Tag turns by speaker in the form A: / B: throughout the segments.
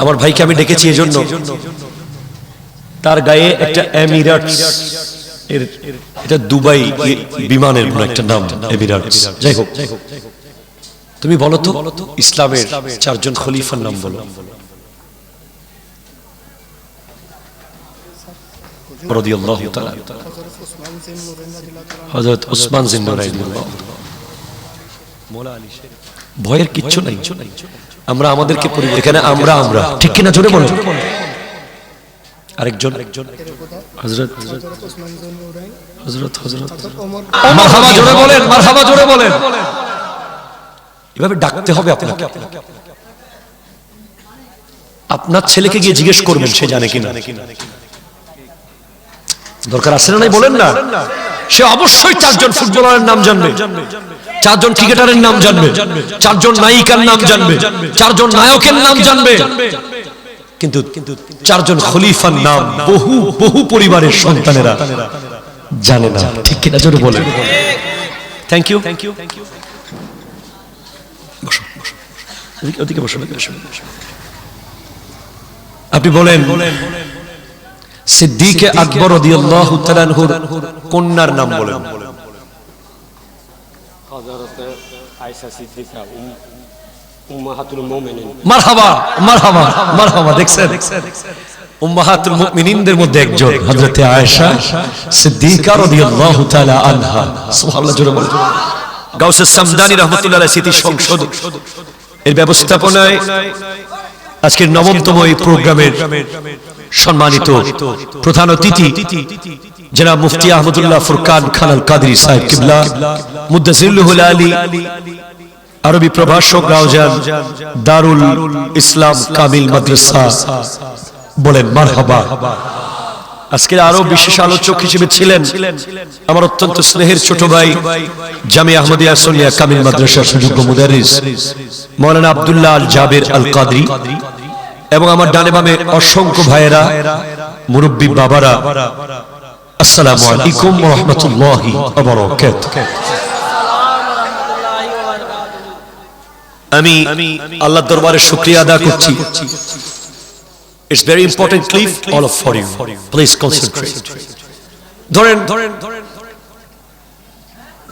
A: আমার ভাইকে আমি ডেকেছি এজন্য। তার গায়ে একটা এমিরাটস। এর এটা দুবাই বিমানের কোন একটা নাম এমিরাটস। যাই হোক। তুমি বলো তো ইসলামের চারজন খলিফার নাম বলো। হযরত ওসমান ভয়ের কিচ্ছু নাই। আমরা আমাদেরকে এখানে আমরা আমরা। ঠিক কিনা জোরে বলো আরেকজন। জোরে বলেন জোরে বলেন। এভাবে ডাকতে হবে আপনাকে। আপনার ছেলেকে গিয়ে জিজ্ঞেস করবেন, সে জানে কিনা। দরকার আছে না বলেন না। সে অবশ্যই চারজন ফুটবলারের নাম জানবে। চারজন ক্রিকেটারের নাম জানবে। চারজন নায়িকার নাম জানবে। চারজন নায়কের নাম জানবে। কিন্তু চারজন খলিফার নাম বহু বহু পরিবারের সন্তানেরা জানে না। ঠিক কিনা? জোরে বলেন। থ্যাংক ইউ থ্যাংক ইউ বসো বসো। ওদিকে- ওদিকে বসো ওদিকে বসো, আপনি বলেন সিদ্দিকে আকবর রাদিয়াল্লাহু তাআলা আনহুর কন্যার নাম বলেন।
B: হজরত আয়সা সিদ্দিকা উম্মাহাতুল মুমিনিন।
A: মারহাবা মারহাবা মারহাবা দেখছেন? উম্মাহাতুল মুমিনিনদের মধ্যে একজন হযরতে আয়েশা সিদ্দিকা রাদিয়াল্লাহু তাআলা আনহা। সুবহানাল্লাহ জোরে বলেন। গাউসে সামদানি রাহমাতুল্লাহ আলাইহি স্মৃতি সংসদ। এর ব্যবস্থাপনায় আজকের নবমতম এই প্রোগ্রামের সম্মানিত প্রধান অতিথি, জনাব মুফতি আহমদুল্লাহ ফুরকান খান আল কাদরি সাহেব কিবলা মুদাজিল্লুহুল আলী, আরবি প্রভাষক রাউজান দারুল ইসলাম কামিল মাদ্রাসা বলেন, মারহাবা। আজকে আরও বিশেষ আলোচক হিসেবে ছিলেন আমার অত্যন্ত স্নেহের ছোট ভাই জামি আহমদিয়া সোনিয়া কামিল মাদ্রাসার সুযোগ্য মুদারিস, মৌলানা আব্দুল্লাহ আল জাবের আল কাদরি এবং আমার ডানে বামে অসংখ্য ভাইয়েরা, মুরব্বী বাবারা, আসসালামু আলাইকুম রাহমাতুল্লাহি আমি আল্লাহর দরবারে শুকরিয়া আদা করছি। It's very important clip all of for you please concentrate ধরেন,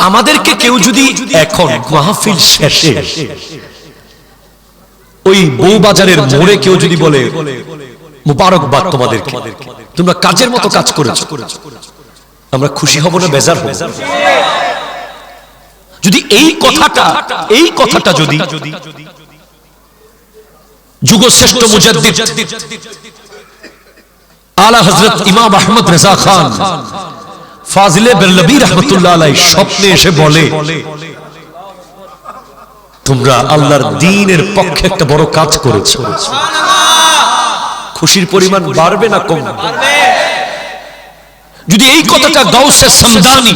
A: আমাদেরকে কেউ যদি এখন মাহফিল শেষে ওই বউবাজারের মোড়ে কেউ যদি বলে মুবারকবাদ তোমাদেরকে। তোমরা কাজের মতো কাজ করেছ। আমরা খুশি হব না বেজার হব। যদি এই কথাটা এই কথাটা যদি যুগশ্রেষ্ঠ মুজাদ্দিদ আলা হযরত ইমাম আহমদ রেজা খান ফাজিলে বেরলবী রহমতুল্লাহ আলাই স্বপ্নে এসে বলে তোমরা আল্লাহর দ্বীনের পক্ষে একটা বড় কাজ করেছ। খুশির পরিমাণ বাড়বে না কমবে? যদি এই কথাটা গাউসে সমদানি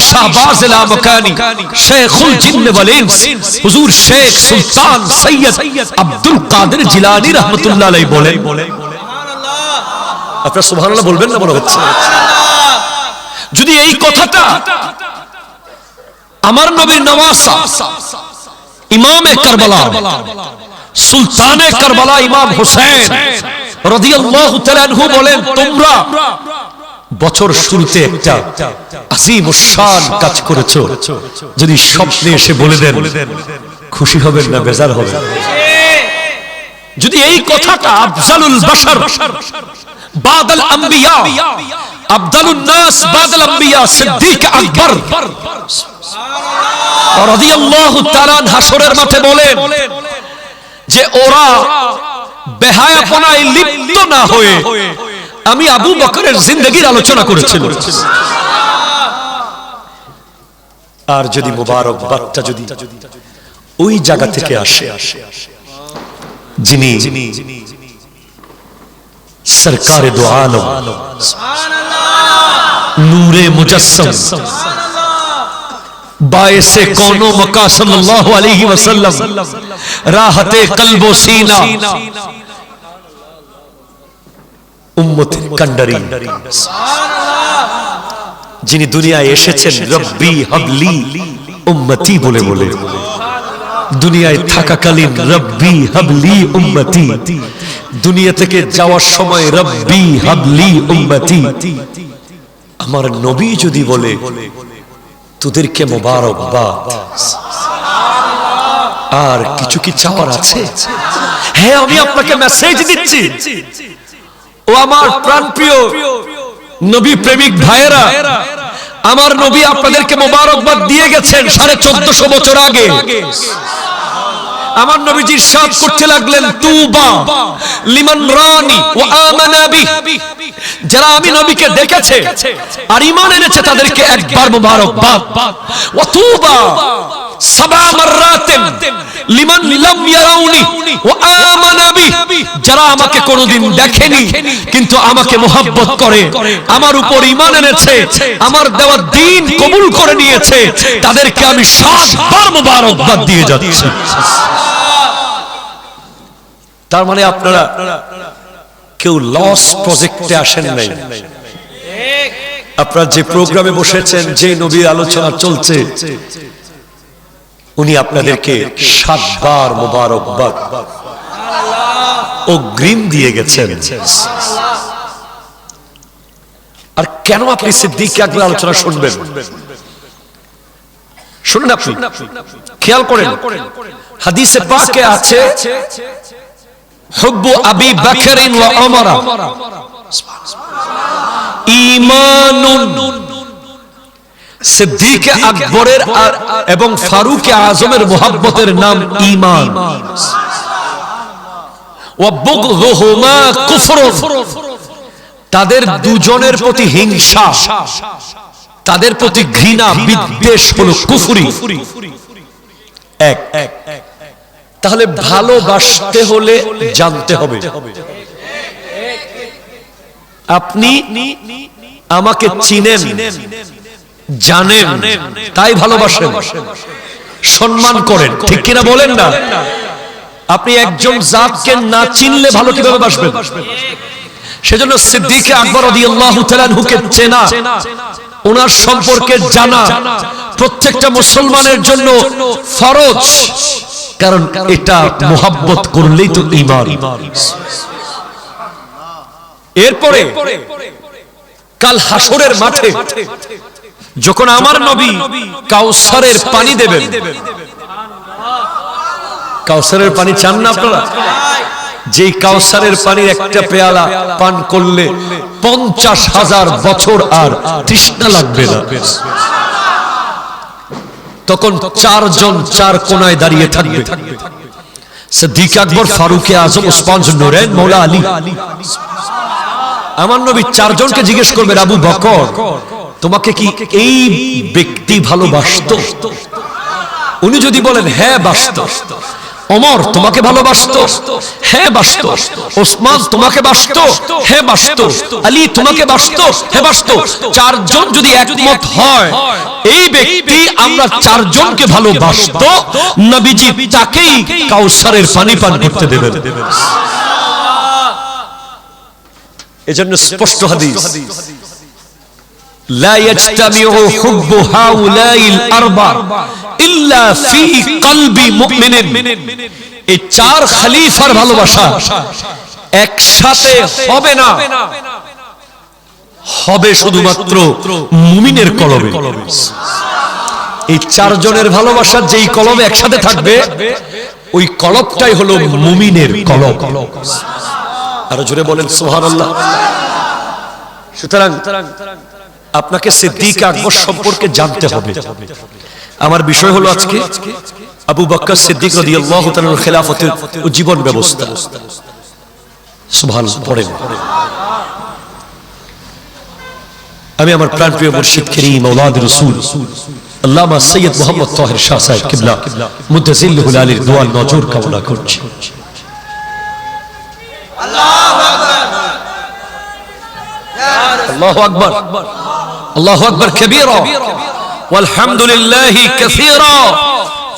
A: শাহবাজ হুজুর শেখ সুলতান আব্দুল বলবেন না হচ্ছে? যদি এই কথাটা আমার নবীর নওয়াসা ইমামে কারবালা, সুলতানে কারবালা ইমাম হোসেন রাদিয়াল্লাহু বলেন, তোমরা বছর শুরুতে একটা শান কাজ করেছ। যদি স্বপ্নে এসে বলে দেন, খুশি হবেন না বেজার হবেন? যদি এই কথাটা আফজালুল বাশার, বাদাল আম্বিয়া নাস বাদাল আম্বিয়া সিদ্দিক আকবর হাসরের মাঠে বলেন যে ওরা বেহায়াপনায় লিপ্ত না হয়ে আমি আবু বকরের জিন্দগির আলোচনা করেছিল। আর যদি মুবারক বার্তা যদি ওই জায়গা থেকে আসে যিনি সরকারে দো আলম নূরে মুজস্সম কোনো মকা সাল্লাল্লাহু আলাইহি ওয়াসাল্লাম রাহতে কলব ও সিনা উম্মতের কান্ডারি যিনি দুনিয়ায় এসেছেন রব্বি হাবলি উম্মতি বলে বলে দুনিয়ায় থাকাকালীন রব্বি হাবলি উম্মতি। দুনিয়া থেকে যাওয়ার সময় রব্বি হাবলি উম্মতি। আমার নবী যদি বলে তোদেরকে মোবারকবাদ আর কিছু কি চাওয়ার আছে? হ্যাঁ আমি আপনাকে মেসেজ দিচ্ছি। ও আমার প্রাণপ্রিয় নবী প্রেমিক ভাইয়েরা, আমার নবী আপনাদেরকে মোবারকবাদ দিয়ে গেছেন সাড়ে চোদ্দশো বছর আগে। আমার নবীজি সব করতে লাগলেন তুবা, লিমান রানি ও আমানাবি যারা আমি নবীকে দেখেছে আর ঈমান এনেছে তাদেরকে একবার মোবারকবাদ। ওয়া তুবা সাবা মাররাতিন। লিমান লাম ইয়ারাউনি ওয়া যারা আমাকে কোনোদিন দেখেনি, কিন্তু আমাকে করে, আমার উপর ঈমান এনেছে, আমার দেওয়া দ্বীন কবুল করে নিয়েছে, তাদেরকে আমি দিয়ে যাচ্ছি। তার মানে আপনারা কেউ লস প্রজেক্টে আসেন নাই। আপনারা যে প্রোগ্রামে বসেছেন, যে নবীর আলোচনা চলছে উনি আপনাদেরকে সাতবার মোবারকবাদ অগ্রিম দিয়ে গেছেন। আর কেন আপনি সিদ্দিক আকবর আলোচনা শুনবেন? শুনুন আপনি। খেয়াল করেন। হাদিসে পাকে আছে হুব্বু আবি বকরিন ওয়া ওমরা ঈমানুন সিদ্দিক আকবরের এবং ফারুক আজমের মোহাব্বতের নাম কুফরুন। তাদের দুজনের প্রতি হিংসা। তাদের প্রতি ঘৃণা, বিদ্বেষ হলো কুফরি। তাহলে ভালোবাসতে হলে জানতে হবে। আপনি আমাকে চিনেন। জানেন, তাই ভালোবাসেন। সম্মান করেন। ঠিক কিনা বলেন না? আপনি একজন জাতকে না চিনলে ভালো কীভাবে বাসবেন? সেজন্য সিদ্দিকে আকবর হুকে চেনা। ওনার সম্পর্কে জানা। প্রত্যেকটা মুসলমানের জন্য ফরজ। কারণ এটা মোহাব্বত করলেই তো ঈমান। এরপরে কাল হাসরের মাঠে যখন আমার নবী কাউসারের পানি দেবেন। কাউসারের পানি চান না আপনারা? যেই কাউসারের পানির একটা পেয়ালা পান করলে পঞ্চাশ হাজার বছর আর তৃষ্ণা লাগবে না। তখন চারজন চার কোনায় দাঁড়িয়ে থাকবে। সিদ্দিক আকবর ফারুকে আজম উসমান নুরেন মৌলা আলী। আমার নবী চারজনকে জিজ্ঞেস করবেন আবু বকর তোমাকে কি এই ব্যক্তি ভালোবাসত? উনি যদি বলেন হ্যাঁ বাসত। অমর তোমাকে ভালোবাসতো? হ্যাঁ বাসতো। ওসমান তোমাকে বাসতো? হ্যাঁ বাসতো। আলী তোমাকে বাসতো? হ্যাঁ বাসতো। চারজন যদি একমত হয়, এই ব্যক্তি আমরা চারজনকে ভালোবাসতো, নবীজি তাকেই কাউসারের পানি পান করতে দেবেন। এজন্য স্পষ্ট হাদিস لا يجتمع حب هؤلاء الأربع إلا في قلب مؤمن এই চার খলিফার ভালোবাসা একসাথে হবে না হবে শুধুমাত্র মুমিনের কলবে এই চারজনের ভালোবাসা যেই কলবে একসাথে থাকবে ওই কলবটাই হলো মুমিনের কলব আরো জোরে বলেন সুবহানাল্লাহ সুতরাং আপনাকে সিদ্দিক আকবর সম্পর্কে জানতে হবে। আমার বিষয় হলো আজকে আবু বক্কর সিদ্দিক রাদিয়াল্লাহু তাআলার খেলাফতের জীবন ব্যবস্থা। আমি আমার প্রাণপ্রিয় মুর্শিদ করিম আওলাদ রাসূল, আল্লামা সৈয়দ মোহাম্মদ তাহের শাহ সাহেব কিবলা মুদ্দাজিল্লুহুল আলীর দোয়া নজর কামনা করছি। আল্লাহু আকবার আল্লাহু আকবার। কবীরা। ওয়ালহামদুলিল্লাহি কাসীরা।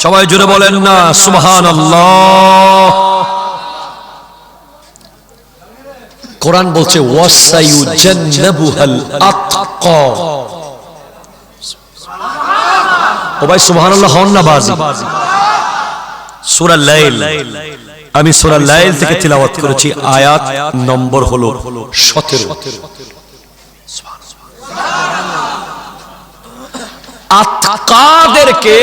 A: সবাই জুড়ে বলেন না, সুবহানাল্লাহ। কোরআন বলছে ওয়াসায়ুজান্নাবুহাল আতকা। ও ভাই, সুবহানাল্লাহ হন না বাজি? সূরা লাইল। আমি সূরা লাইল থেকে তিলাওয়াত করেছি, আয়াত নম্বর হলো 17 আতকাদেরকে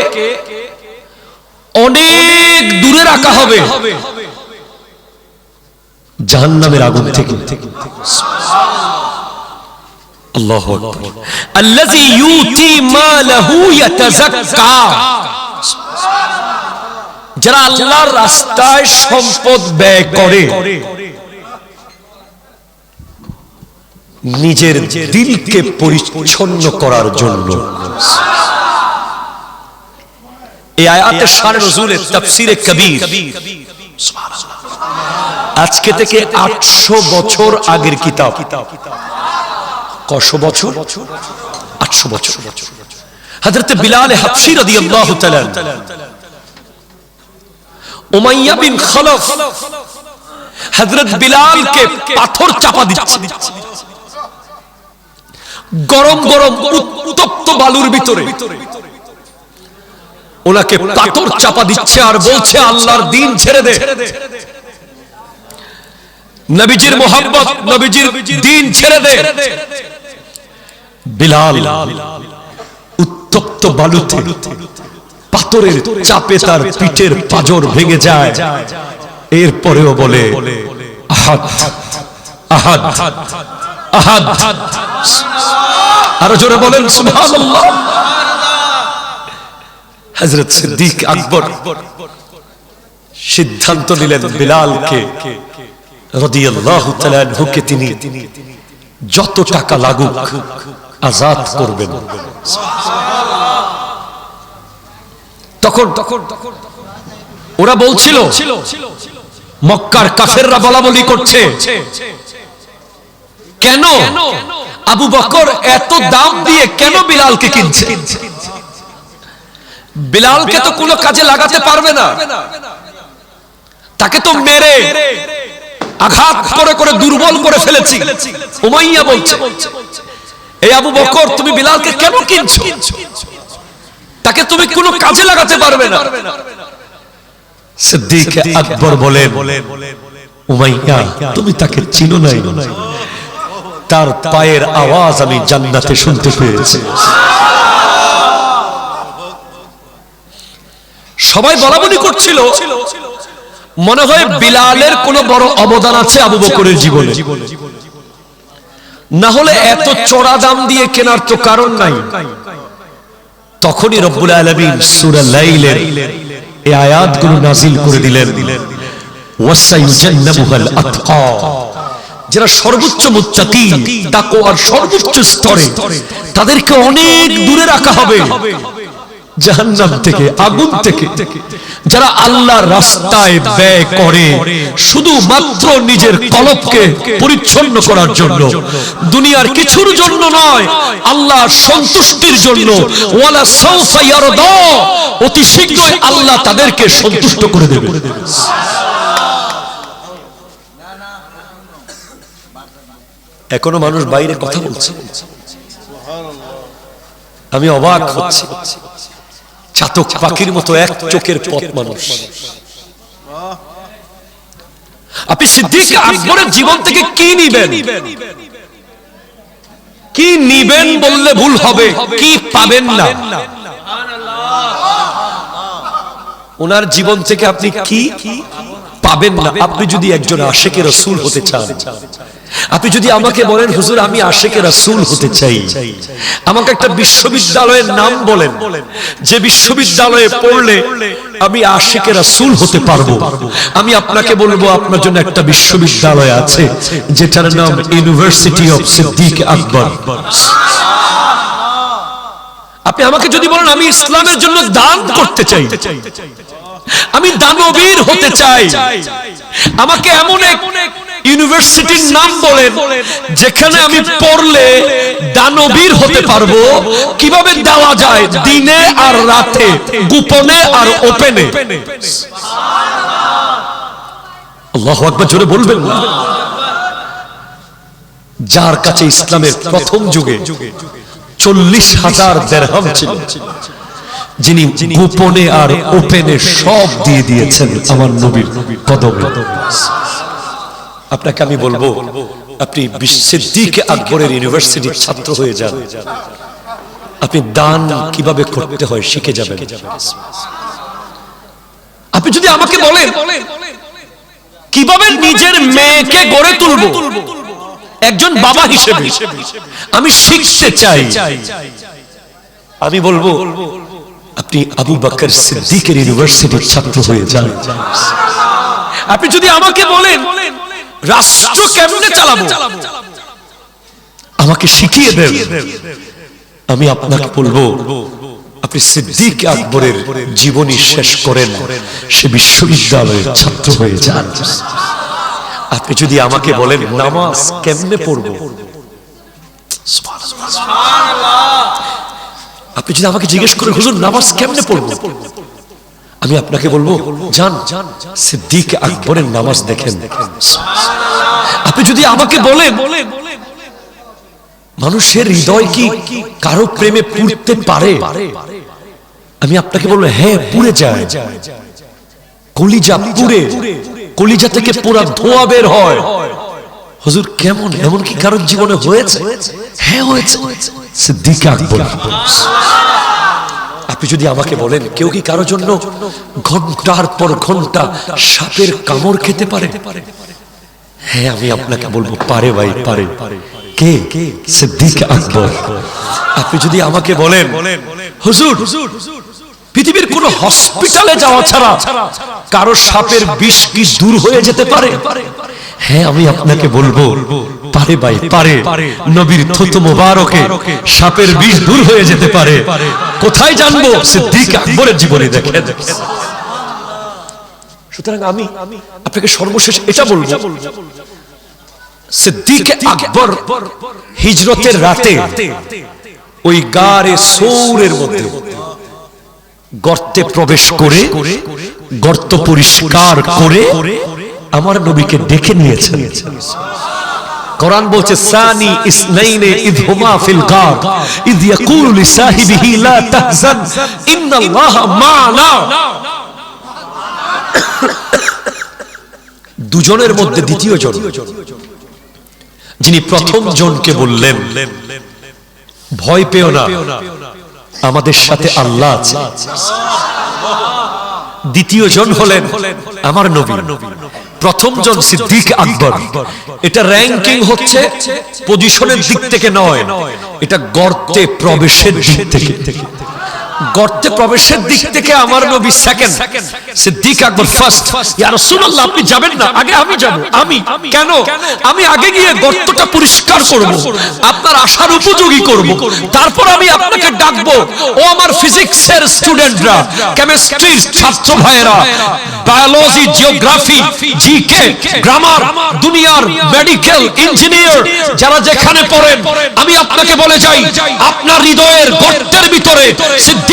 A: অনেক দূরে রাখা হবে। জাহান্নামের আগুন থেকে। আল্লাহু আল্লাযী ইউতি মালাহু ইয়াতাযাক্কা। যারা আল্লাহর রাস্তায় সম্পদ ব্যয় করে। নিজের দিলকে পরিচ্ছন্ন করার জন্য। এই আয়াতের তাফসিরে কবির। আজকে থেকে আটশো বছর আগের কিতাব। কশো বছর? আটশো বছর। বিলাল উমাইয়া বিন পাথর চাপা দিচ্ছে। গরম গরম উত্তপ্ত বালুর ভিতরে ওনাকে পাথর চাপা দিচ্ছে আর বলছে আল্লাহর দিন ছেড়ে দে নবীজির মোহাম্মত নবীজির দিন ছেড়ে দে বিলাল উত্তপ্ত বালুতে পাথরের চাপে তার পিঠের পাজর ভেঙে যায় এরপরেও বলে আহাদ আহাদ আহাদ আরও জোরে বলেন হযরত সিদ্দিক আকবর সিদ্ধান্ত নিলেন বিলালকে তিনি যত টাকা লাগুক আজাদ করবেন। তখন ওরা বলছিল, মক্কার কাফেররা বলা বলি করছে। কেন? আবু বকর এত দাম দিয়ে কেন বিলালকে কিনছে? বিলালকে তো কোনো কাজে লাগাতে পারবে না। তাকে তো মেরে, আঘাত করে করে দুর্বল করে ফেলেছি। উমাইয়া বলছে এই আবু বকর, তুমি বিলালকে কেন কিনছো? তাকে তুমি কোনো কাজে লাগাতে পারবে না। সিদ্দিক আকবর বলেন, উমাইয়া, তুমি তাকে চিনো নাই। তার পায়ের আওয়াজ আমি জান্নাতে শুনতে পেয়েছি। সবাই বলা বলি করছিল, মনে হয় বিলালের কোন বড় অবদান আছে আবু বকরের জীবনে। না হলে এত চড়া দাম দিয়ে কেনার তো কারণ নাই। তখনই রব্বুল আলামিন সূরা লাইলের এই আয়াতগুলো নাজিল করে দিলেন। ওয়াসাইজান্নাবুহাল আতকা যারা সর্বোচ্চ মুত্তাকি তাকওয়ার সর্বোচ্চ স্তরে, তাদেরকে অনেক দূরে রাখা হবে। জাহান্নাম থেকে, আগুন থেকে। যারা আল্লাহর রাস্তায় ব্যয় করে, শুধুমাত্র নিজের কলবকে পরিচ্ছন্ন করার জন্য। দুনিয়ার কিছুর জন্য নয়, আল্লাহর সন্তুষ্টির জন্য। ওয়ালা সাউফা ইয়ারদা, অতি শীঘ্রই আল্লাহ তাদেরকে সন্তুষ্ট করে দেবে। এখনও মানুষ বাইরে কথা বলছে। আমি অবাক হচ্ছি। চাতক পাখির মতো এক চোখের পথ মানুষ। আপনি সিদ্দিক আকবরের জীবন থেকে কি নিবেন? কি নিবেন বললে ভুল হবে, কি পাবেন না? ওনার জীবন থেকে আপনি কি পাবেন না? আপনি যদি একজন আশেকের রসুল হতে চান আপনি যদি আমাকে বলেন হুজুর আমি আশেকে রাসূল হতে চাই। আমাকে একটা বিশ্ববিদ্যালয়ের নাম বলেন। যে বিশ্ববিদ্যালয়ে পড়লে আমি আশেকে রাসূল হতে পারব। আমি আপনাকে বলব আপনার জন্য একটা বিশ্ববিদ্যালয় আছে যেটার নাম ইউনিভার্সিটি অফ সিদ্দিক আকবর আপনি আমাকে যদি বলেন আমি ইসলামের জন্য দান করতে চাই আমি দানবীর হতে চাই। আমাকে এমন এক ইউনিভার্সিটির নাম বলেন যেখানে আমি পড়লে দানবীর হতে পারব। কীভাবে দেওয়া যায়? দিনে আর রাতে গোপনে আর ওপেনে। আল্লাহ আকবার জোরে বলবেন। না যার কাছে ইসলামের প্রথম যুগে চল্লিশ হাজার দেড়হাম ছিল যিনি গোপনে আর ওপেনে সব দিয়ে দিয়েছেন আমার নবীর কদমে। আপনাকে আমি বলব, আপনি সিদ্দিক আকবরের ইউনিভার্সিটির ছাত্র হয়ে যান। আপনি দান কীভাবে করতে হয় শিখে যাবেন। আপনি যদি আমাকে বলেন, কীভাবে নিজের মেয়েকে গড়ে তুলবো? একজন বাবা হিসেবে আমি শিখতে চাই। আমি বলব, আপনি আবু বাকর সিদ্দিকের ইউনিভার্সিটির ছাত্র হয়ে যান। আপনি যদি আমাকে বলেন রাষ্ট্র কেমনে চালাবো। আমাকে শিখিয়ে দেন। আমি আপনাকে বলব, আপনি সিদ্দিক আকবরের জীবনী শেষ করেন। সে বিশ্ববিদ্যালয়ের ছাত্র হয়ে যান। আপনি যদি আমাকে বলেন, নামাজ কেমনে পড়ব? আপনি যদি আমাকে জিজ্ঞেস করে, হুজুর, নামাজ কেমনে পড়ব? আমি আপনাকে বলব যান সিদ্দিক আকবরের নামাজ দেখেন। আপনি যদি আমাকে বলেন মানুষের হৃদয় কি কারও প্রেমে পুড়তে পারে? আমি আপনাকে বলব হ্যাঁ পুড়ে যায়। কলিজা পুড়ে কলিজা থেকে পুরা ধোয়া বের হয়। হুজুর কেমন? এমন কি কারোর জীবনে হয়েছে? হ্যাঁ হয়েছে। সিদ্দিক আকবর। আপনি যদি আমাকে বলেন, কেউ কি কারোর জন্য ঘণ্টার পর ঘণ্টা সাপের কামড় খেতে পারে? হ্যাঁ আমি আপনাকে বলব, পারে ভাই, পারে। কে? সিদ্দিক আকবর। আপনি যদি আমাকে বলেন, হুজুর, পৃথিবীর কোন হসপিটালে যাওয়া ছাড়া কারও সাপের বিষ কি দূর হয়ে যেতে পারে? হ্যাঁ আমি আপনাকে বলব পারে ভাই পারে। নবীর থুতু মোবারকে সাপের বিষ দূর হয়ে যেতে পারে। কোথায় জানব? সিদ্দিক আকবরের জীবনে দেখে সুতরাং আমি আপনাকে সর্বশেষ এটা বলব। সিদ্দিক আকবর হিজরতের রাতে ওই গারে সৌরের মধ্যে গর্তে প্রবেশ করে, গর্ত পরিষ্কার করে আমার নবীকে ডেকে নিয়েছেন। কোরআন বলছে, সানি ইসনাইনে ইদ হুমা ফিল গার, ইদ ইয়াকুলু লিসাহিবিহি লা তাহজান, ইন্নাল্লাহা মা'না দুজনের মধ্যে দ্বিতীয় জন, যিনি প্রথম জনকে বললেন, ভয় পেও না, আমাদের সাথে আল্লাহ আছে। দ্বিতীয় জন হলেন আমার নবী। প্রথম জন সিদ্দিক আকবর। এটা র্যাঙ্কিং হচ্ছে পজিশনের দিক থেকে নয়। এটা গর্তে প্রবেশের দিক থেকে। গর্তে প্রবেশের দিক থেকে আমার নবী সেকেন্ড সিদ্দিক আকবর ফার্স্ট ইয়া রাসূলুল্লাহ, আপনি যাবেন না? আগে আমি যাব। আমি। কেন? আমি আগে গিয়ে গর্তটা পরিষ্কার করব। আপনার আশার উপযোগী করব। তারপর আমি আপনাকে ডাকবো। ও আমার ফিজিক্সের স্টুডেন্টরা, কেমিস্ট্রির ছাত্র ভাইয়েরা, বায়োলজি, জিওগ্রাফি, জিকে, গ্রামার, দুনিয়ার মেডিকেল ইঞ্জিনিয়ার যারা যেখানে পড়েন, আমি আপনাকে বলে যাই, আপনার হৃদয়ের গর্তের ভিতরে সিদ্দিক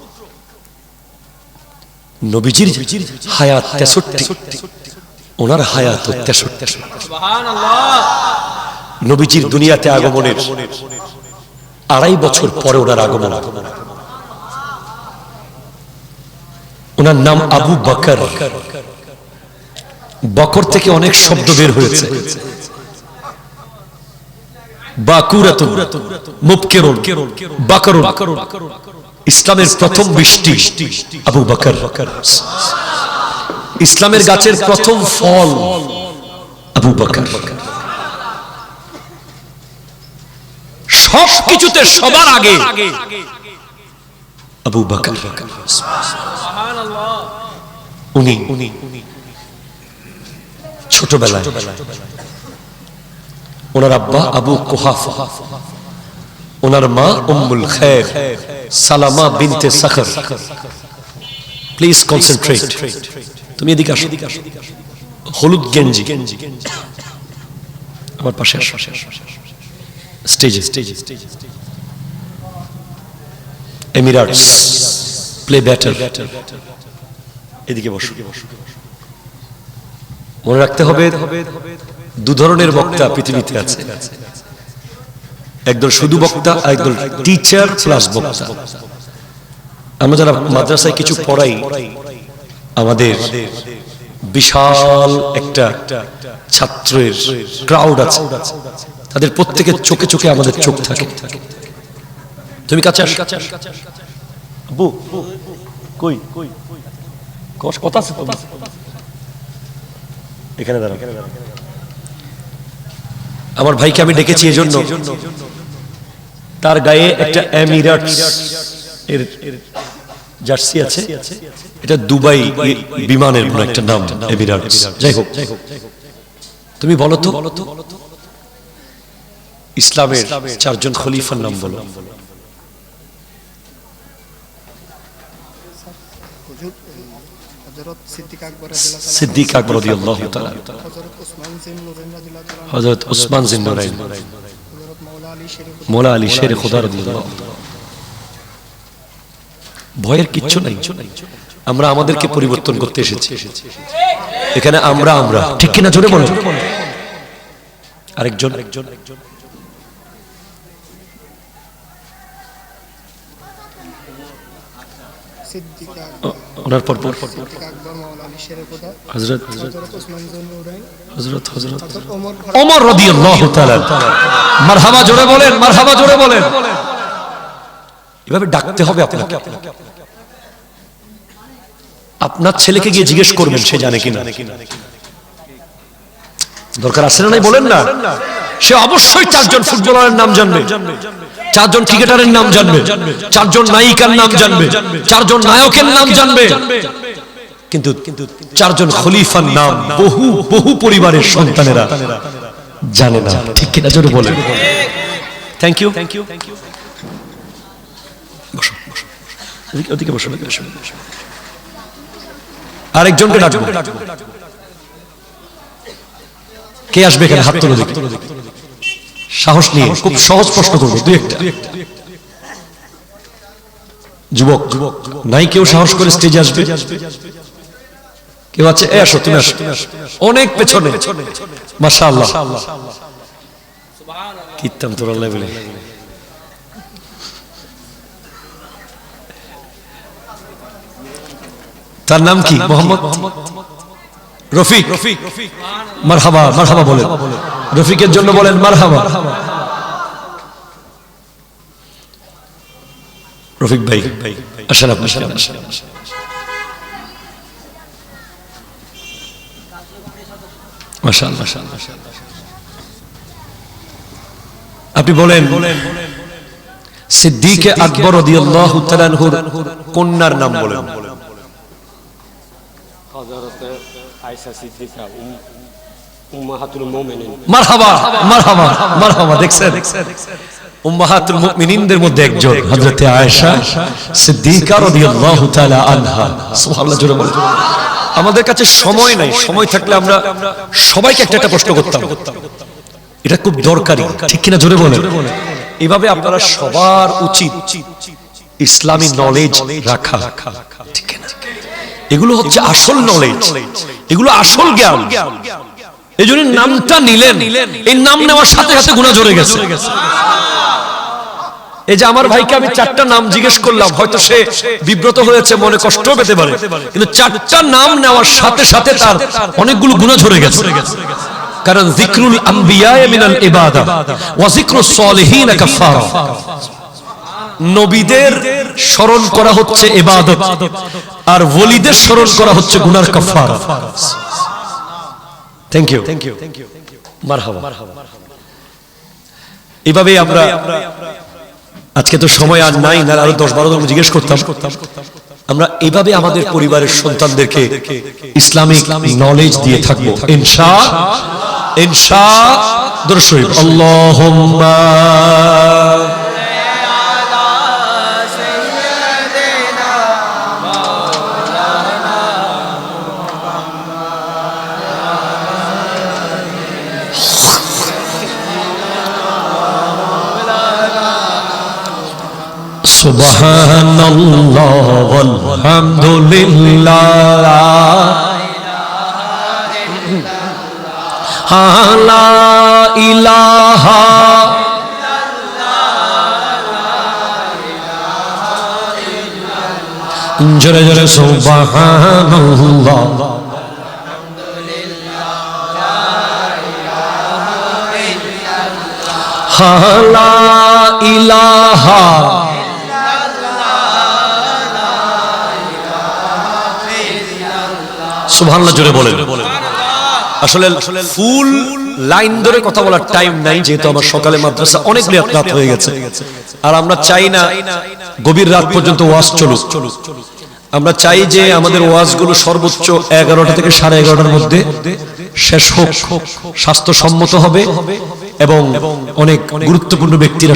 A: নবীজির হায়াত তেষট্টি। ওনার হায়াত তেষট্টি। নবীজির দুনিয়াতে আগমনের আড়াই বছর পরে ওনার আগমন। ওনার নাম আবু বকর। বকর থেকে অনেক শব্দ বের হয়েছে। বাকুরাতুন, মুবকিরুন, বাকরুন। ইসলামের প্রথম বৃষ্টি আবু বকর। ইসলামের গাছের প্রথম ফল আবু বকর। সব কিছুতে সবার আগে আবু বকর। উনি উনি ছোটবেলায়। ওনার আব্বা আবু কুহাফা। ওনার মা উম্মুল খের সালামা বিনতে সাখর। প্লিজ কনসেন্ট্রেট তুমি এদিকে আসো। হলুদ গেঞ্জি। আমার পাশে আসো। স্টেজে স্টেজে এমিরাটস প্লে ব্যাটার এদিকে বসো। মনে রাখতে হবে, দু ধরনের বক্তা পৃথিবীতে আছে। একদল শুধু বক্তা আর একদল টিচার প্লাস বক্তা। আমরা যারা মাদ্রাসায় কিছু পড়াই আমাদের বিশাল একটা ছাত্রের ক্রাউড আছে। তাদের প্রত্যেকের চোখে চোখে আমাদের চোখ থাকে। তুমি কাছে আব্বু কই? কথা আছে? এখানে দাঁড়াও। আমার ভাইকে আমি ডেকেছি এজন্য। তার গায়ে একটা এমিরাটস এর জার্সি আছে। এটা দুবাই বিমানের কোনো একটা নাম এমিরাটস। যাই হোক তুমি বলো তো ইসলামের চারজন খলিফার নাম বলো।
C: সিদ্দিক আকবর রাদিয়াল্লাহু তাআলা। হযরত ওসমান জিন নুরাইন।
A: মোলা আলী শের খোদা ভয়ের কিচ্ছু নাই। আমরা আমাদেরকে পরিবর্তন করতে এসেছি। এখানে আমরা আমরা। ঠিক কিনা জোরে বলো? আরেকজন। আরেকজন
C: আকবর
A: ওনার পর পর।
C: সিদ্দিক আকবর মাওলা আলী শরীফ খুদা
A: হযরত
C: হযরত ওসমান জিন নুরাইন
A: হযরত হযরত
C: হযরত ওমর
A: ওমর রাদিয়াল্লাহু তাআলা মারহাবা জোরে বলেন মারহাবা জোরে বলেন। এভাবে ডাকতে হবে আপনাকে। আপনার ছেলেকে গিয়ে জিজ্ঞেস করবেন সে জানে কিনা। দরকার আছে না নাই বলেন না? সে অবশ্যই চারজন ফুটবলারের নাম জানবে। চারজন ক্রিকেটারের নাম জানবে। চারজন নায়িকার নাম জানবে। চারজন নায়কের নাম জানবে। কিন্তু কিন্তু চারজন খলিফার নাম বহু বহু পরিবারের সন্তানেরা জানে না। ঠিক কিনা? জোরে বলেন। থ্যাংক ইউ থ্যাংক ইউ বসো বসো ওদিকে ওদিকে বসো ওদিকে বসো। আরেকজনকে ডাকবো। কে আসবে এখানে? হাত তুলে সাহস নিয়ে খুব সহজ প্রশ্ন করব। দুই একটা। যুবক। যুবক নাই কেউ সাহস করে স্টেজে আসবে। কেউ আছে? এ আসো তুমি আসো। অনেক পেছনে। মাশাআল্লাহ। কীর্তন তোর লেভেলে। তার নাম কি? মোহাম্মদ? রফিক। মারহাবা মারহাবা বলেন। রফিকের জন্য বলেন মারহাবা। রফিক ভাই আসেন আপনি। আসেন, আসেন, মাশাআল্লাহ। আপনি বলেন সিদ্দিক আকবর রাদিয়াল্লাহু তাআলা কন্যার নাম বলেন।
B: হজরতে আয়সা সিদ্দিকা উম্মাহাতুল মোমেনিন।
A: মারহাবা মারহাবা মারহাবা দেখছেন? উম্মাহাতুল মুমিনিনদের মধ্যে একজন হযরতে আয়েশা সিদ্দিকা রাদিয়াল্লাহু তাআলা আনহা। সুবহানাল্লাহ জোরে বলেন। আমাদের কাছে সময় নাই। সময় থাকলে আমরা সবাইকে একটা একটা প্রশ্ন করতাম। এটা খুব দরকারি। ঠিক কিনা জোরে বলেন? এভাবে আপনারা সবার উচিত ইসলামী নলেজ রাখা। ঠিক কিনা? এগুলো হচ্ছে আসল নলেজ এগুলো আসল জ্ঞান। এই জন্য নামটা নিলেন। এই নাম নেওয়ার সাথে সাথে গুণা জড়ে গেছে। এই যে আমার ভাইকে আমি চারটা নাম জিজ্ঞেস করলাম হয়তো সে বিব্রত হয়েছে মনে কষ্ট পেতে পারে। কিন্তু চারটা নাম নেওয়ার সাথে সাথে তার অনেকগুলো গুণা ঝরে গেছে। কারণ জিক্রুল আম্বিয়া মিনাল ইবাদা ওয়া জিক্রুস সালিহিন কাফারা। নবীদের স্মরণ করা হচ্ছে ইবাদত আর ওলিদের স্মরণ করা হচ্ছে গুনার কাফারা। থ্যাংক ইউ থ্যাংক ইউ মারহাবা। এইভাবে আমরা আজকে তো সময় আর নাই, না, আরও দশ বারো জন জিজ্ঞেস করতাম। আমরা এভাবে আমাদের পরিবারের সন্তানদেরকে ইসলামিক নলেজ দিয়ে থাকব। ইনশা ইনশা দর্শক আল্লাহুম্মা সুবহানাল্লাহ আলহামদুলিল্লাহ লা ইলাহা জোরে জোরে লা ইলাহা সুবহানাল্লাহ, জোরে বলেন। আসলে ফুল লাইন ধরে কথা বলার টাইম নাই, যেহেতু আমার সকালে মাদ্রাসা অনেক লেট রাত হয়ে গেছে। আর আমরা চাই না গভীর রাত পর্যন্ত ওয়াজ চলুক। আমরা চাই যে আমাদের ওয়াজগুলো সর্বোচ্চ এগারোটা থেকে সাড়ে এগারোটার মধ্যে শেষ হোক। স্বাস্থ্যসম্মত হবে এবং অনেক গুরুত্বপূর্ণ ব্যক্তিরা